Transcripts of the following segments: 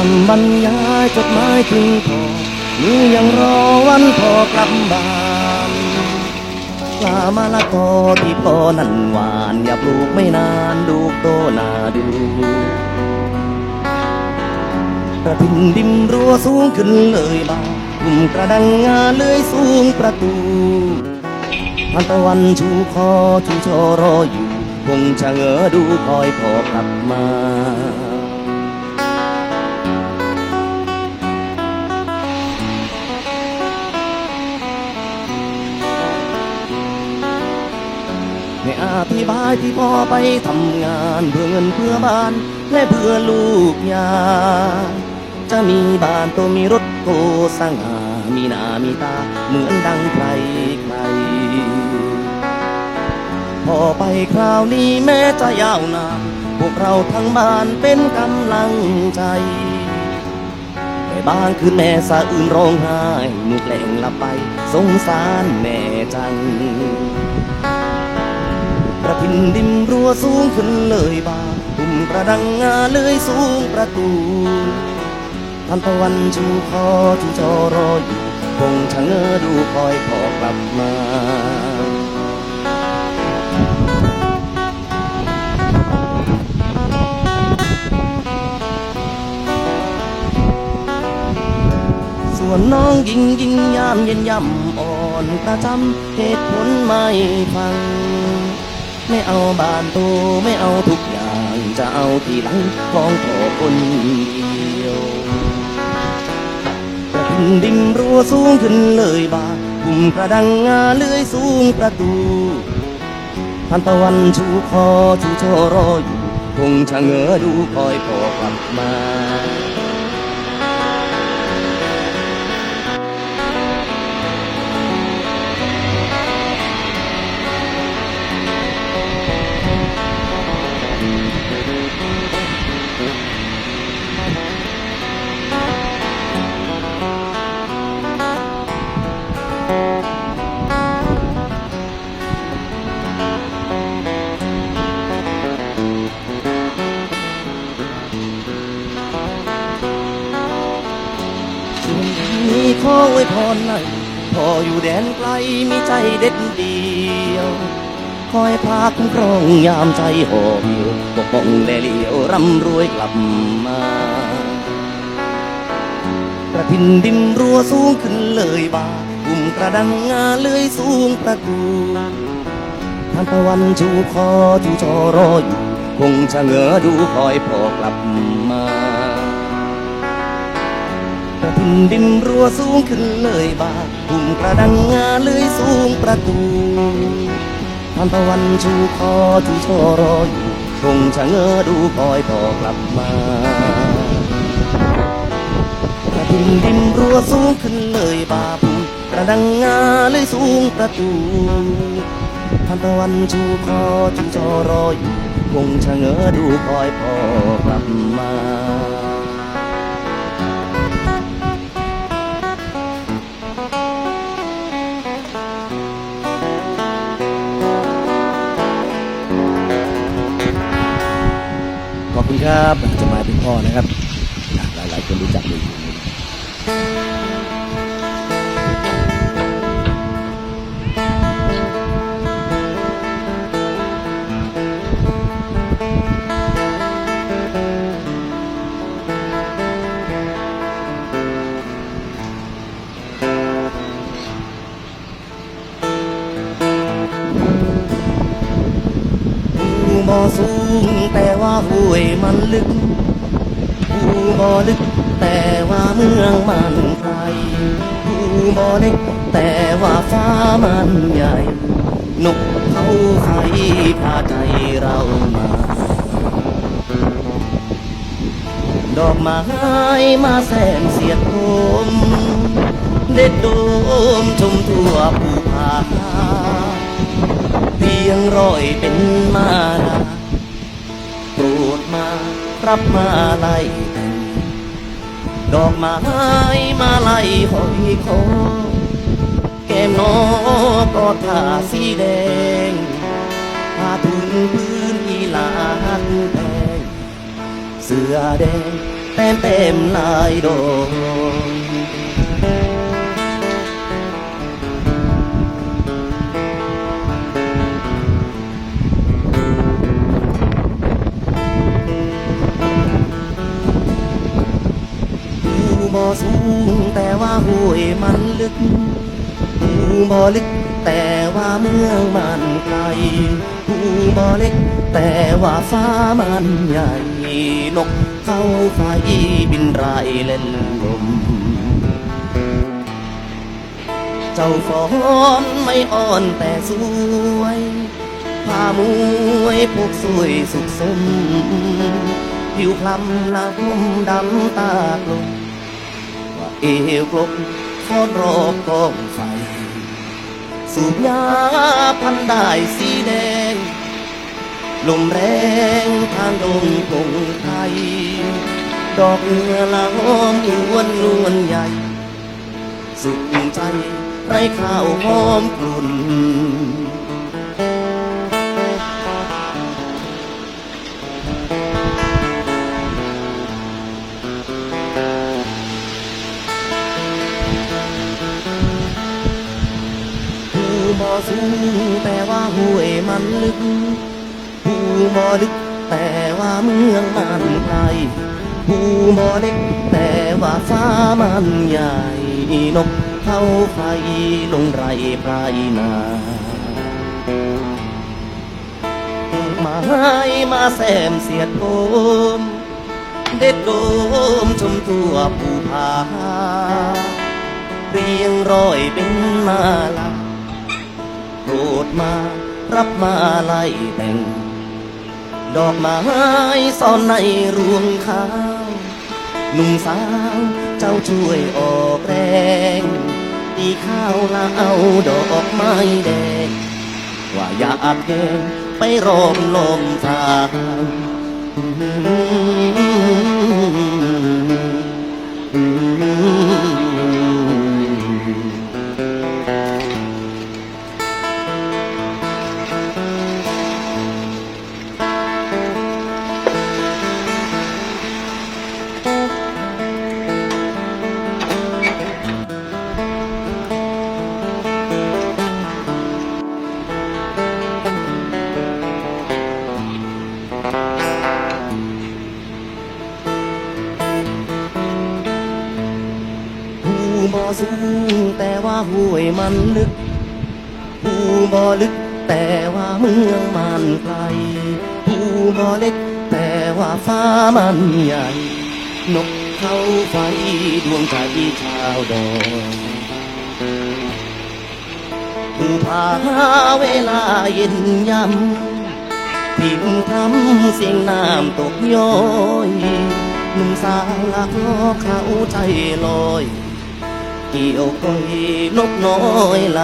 คำบรรยายจดหมายถึงพ่อหรือยังรอวันพ่อกลับบ้านปลามะละกอที่พ่อนั้นหวาน อย่าปลูกไม่นานดูโตหนาดูกระทิงดิมรั้วสูงขึ้นเลยบ้างกลุ่มกระดังงาเลยสูงประตูทันตะวันชูคอชูชอรออยู่ คงจะเงอดูคอยพอกลับมา ไม่อธิบายที่พ่อไปทำงานเพื่อเงินเพื่อบ้าน และเพื่อลูกยา จะมีบ้านตัวมีรถโกสง่ามีหน้ามีตา เหมือนดังใครใครพอไปคราวนี้แม้จะยาวนานพวกเราทั้งบ้านเป็นกำลังใจแต่บางคืนแม่สะอื่นร้องไห้หนุกแหลงลับไป สงสารแม่จัง ระพินดินรั้วสูงขึ้นเลยบานปุ่มกระดังงาเลยสูงประตูทันตะวันชูคอชูจอรออยู่คงชะเง้อดูคอยพอกลับมาส่วนน้องยิงยิงยามเย็นย่ำอ่อนประจำเหตุผลไม่ฟัง ไม่เอาบ้านโตไม่เอาทุกอย่าง จะเอาทีหลังของพ่อคนเดียวกระทิงดินรั้วสูงขึ้นเลยบานกุมกระดังงาเลื่อยสูงประตูทันตะวันชูคอชูชอรออยู่ คงชะเง้อดูคอยพ่อกลับมา ไว้พรในพออยู่แดนไกลมีใจเด็ดเดียว คอยพาคุ้มครองยามใจห่อเหี่ยวปกป้องแลเลี้ยวร่ำรวยกลับมากระทินดินรั้วสูงขึ้นเลยบากุ่มกระดังงาเลื่อยสูงประตูทานตะวันชูคอชูชอรออยู่ คงชะเหง้อดูคอยพอกลับมา กระทินดินรั้วสูงขึ้นเลยบากุ่มกระดังงาเลยสูงประตูทานตะวันชูคอชูชอรออยู่คงชะเง้อดูคอยพอกลับมากระดินดินรั้วสูงขึ้นเลยบาบุกระดังงาเลยสูงประตูทันตะวันชูคอชูจอรออยู่คงชะเง้อดูคอยพ่อกลับมา ขอบคุณครับจะมาถึงพ่อนะครับ หลายๆคนรู้จักเลยภูบ่อสูง ห้วยมันลึกภูบ่อลึก แต่ว่าเมืองมันไกลภูบ่อเล็ก แต่ว่าฟ้ามันใหญ่นกเขาไขพาใจเรามา ดอกไม้มาแซมเสียดโมเด็ดโดมชมทั่วภูผาเพียงร้อยเป็นมาลา รับมาไล่ดอกไม้มาไล่หอยคอแก้มน้องก็ทาสีแดงผ้าถุงพื้นอีลานแดงเสื้อแดงเต็มเต็มลายดอก บ่ลึกแต่ว่าเมืองมันไกลหูบ่เล็ก แต่ว่าฟ้ามันใหญ่นกเข้าไฟบินไรเล่นลมเจ้าฟ้อนไม่อ่อนแต่สวยผ้ามวยพวกสวยสุขสมผิวพลำละพุ่มดำตากลมว่าเอวกลมฟ้อนรอบกองไฟ สูบยาพันได้สีแดง ลมแรงทางดงพงไทย ดอกเอือละหอมอวนนวลใหญ่ สุขใจไรข้าวหอมกลุ่น บ่สูงแต่ว่าห้วยมันลึกหูบ่ลึกแต่ว่าเมืองมันไกลหูบ่เล็กแต่ว่าฟ้ามันใหญ่นกเข้าไฟลงไรปลายนามาให้มาแซมเสียดโอมเด็ดโดมชมทัวภูผาเรียงร้อยเป็นมาลา โปรดมา รับมาไล่แต่ง ดอกไม้ซ่อนในรวงข้าวหนุ่มสาวเจ้าช่วยออกแรง ตีข้าวละเอาดอกไม้แดง ว่าอยากแกงไปรอมลมทางหู บ่สูงแต่ว่าห้วยมันลึกหูบ่อลึก แต่ว่าเมืองมันไกลหูบ่อเล็ก แต่ว่าฟ้ามันใหญ่ นกเขาไฟดวงใจชาวดอยผู้พาเวลาเย็นยำพิมพ์ทำเสียงน้ำตกย้อยหนุ่มสาวลักล้อเขาใจลอย เกี่ยวก้อยนกน้อยล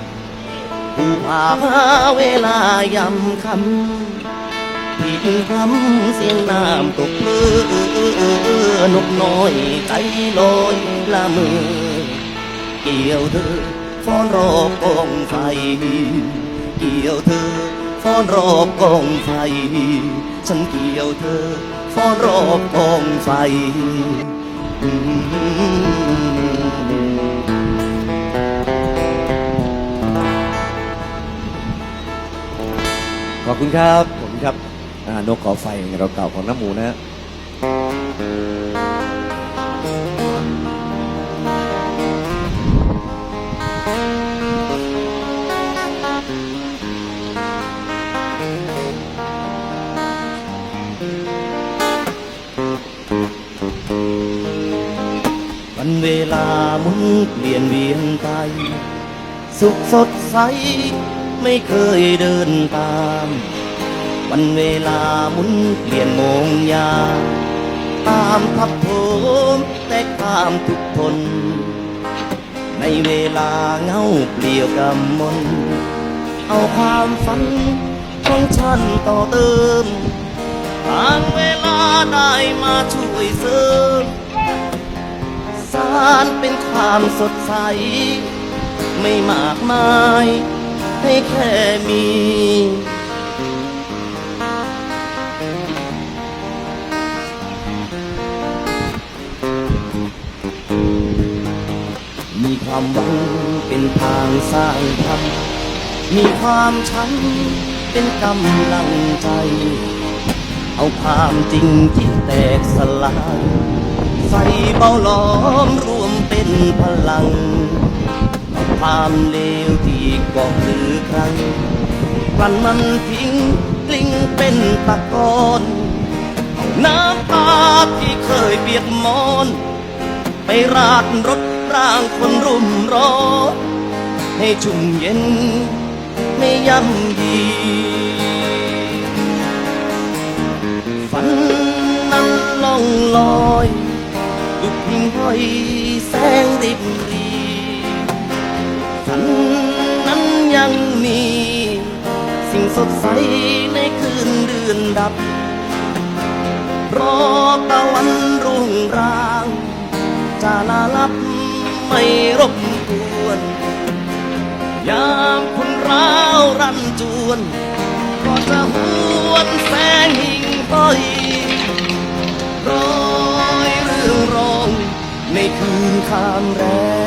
ำผู้พาเวลายำคำพี่คำเสียงน้ำตกเลือนกน้อยใจลอยละมือ เกี่ยวเธอฟ้อนรอบกองไฟ เกี่ยวเธอฟ้อนรอบกองไฟ ฉันเกี่ยวเธอฟ้อนรอบกองไฟ ขอบคุณครับ ผมครับนกขอไฟเราเก่าของน้ำหมูนะฮะวันเวลามุนเปลี่ยนเวียนไป สุขสดใส ไม่เคยเดินตาม วันเวลาหมุนเปลี่ยนโมงยา ตามทับโถมแต่ข้ามทุกทน ในเวลาเงาเปลี่ยวกำมน เอาความฝันของฉันต่อเติมทางเวลาได้มาช่วยเสริมสารเป็นความสดใส ไม่มากมาย ให้แค่มี มีความหวังเป็นทางสร้างธรรมมีความช้ำเป็นกำลังใจ เอาความจริงที่แตกสลาย ใส่เบาล้อมรวมเป็นพลัง ความเลวที่ก่อคือครั้งกลั่นมันทิ้งกลิ้งเป็นตะกอนเอาน้ำตาที่เคยเปียกมอน ไปราดรถร่างคนรุ่มร้อนให้ชุ่มเย็นไม่ย่ำยีฝันนั้นล่องลอยดุดหิ่งห้อยแสงริบรี ยังมีสิ่งสดใสในคืนเดือนดับ รอตะวันรุ่งรางจะลาลับไม่รบกวน ยามคนร้าวรันจวน ก็จะหวนแสงหิ่งห้อยร้อยเรื่องรองในคืนคามแรง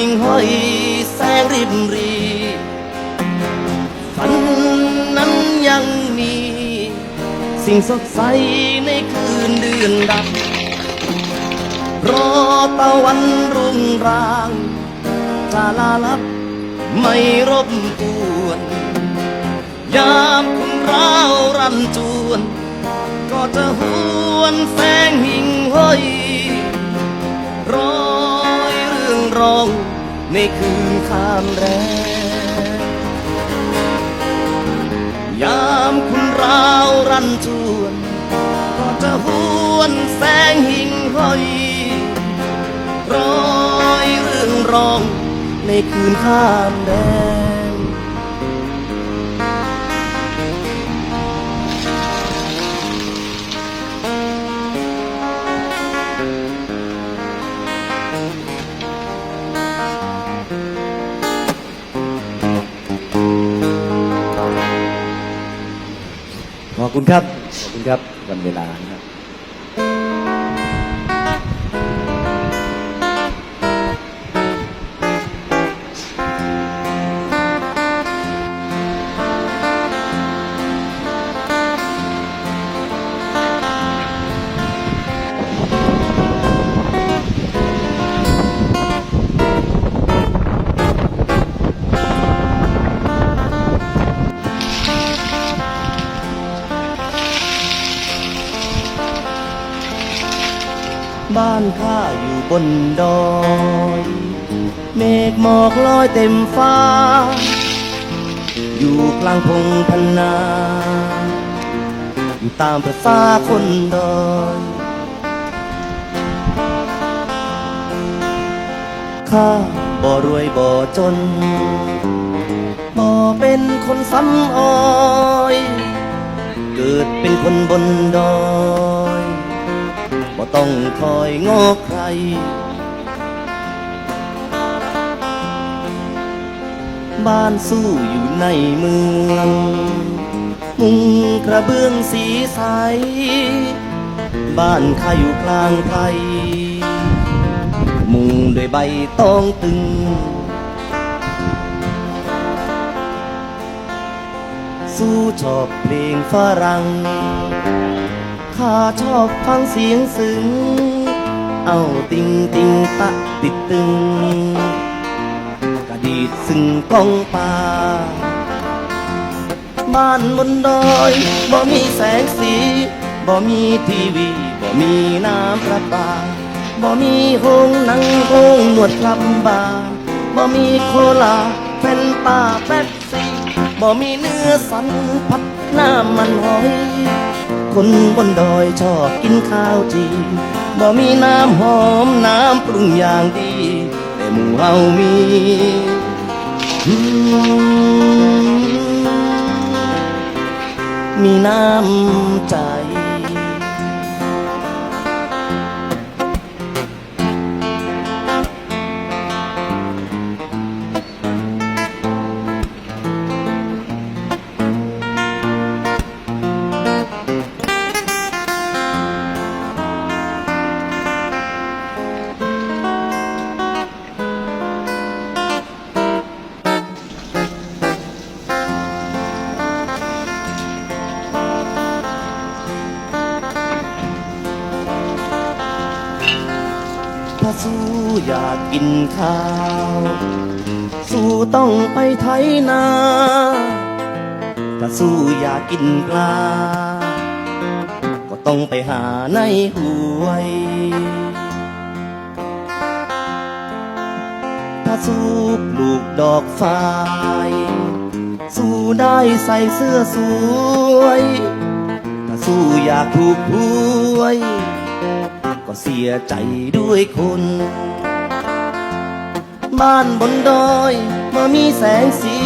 หิ่งห้อยแสงริบรีฝันนั้นยังมี สิ่งสดใสในคืนเดือนดับ รอตะวันรุ่งรางจะลาลับไม่รบกวน ยามคุณร้าวรันจวน ก็จะหวนแสงหิ่งห้อย ในคืนคามแรงยามคุณราวรันจวน ก็จะหวนแสงหิ่งห้อยร้อยเรื่องรองในคืนข้ามแดง คุณครับ ขอบคุณครับวันเวลา บ้านข้าอยู่บนดอยเมฆหมอกลอยเต็มฟ้า อยู่กลางพงพันาอยู่ตามประสาคนดอยข้าบ่รวยบ่จน บ่เป็นคนซ้ำอ้อย เกิดเป็นคนบนดอย ต้องคอยงอใคร บ้านสู้อยู่ในเมือง มุงกระเบื้องสีใส บ้านข้าอยู่กลางไทยมุงด้วยใบตองตึง สู้ชอบเพลงฝรั่ง ข้าชอบฟังเสียงซึ้ง เอาติงติงตะติดตึง กระดีดซึ่งกองป่า บ้านบนดอยบ่มีแสงสี บ่มีทีวี บ่มีน้ำประปา บ่มีโรงหนังโรงนวดคลับบาร์บ่มีโคลาแฟนตาแป๊บซีบ่มีเนื้อสันผัดน้ำมันหอย คนบนดอยชอบกินข้าวจีบ่มีน้ำหอมน้ำปรุงอย่างดี แต่หมู่เฮามีมีน้ำใจ ต้องไปไถนาถ้าสู้อยากกินปลา ก็ต้องไปหาในห้วย ถ้าสู้ปลูกดอกฟ้าย สู้ได้ใส่เสื้อสวย ถ้าสู้อยากถูกหวย ก็เสียใจด้วยคน บ้านบนดอยเมื่อมีแสงสี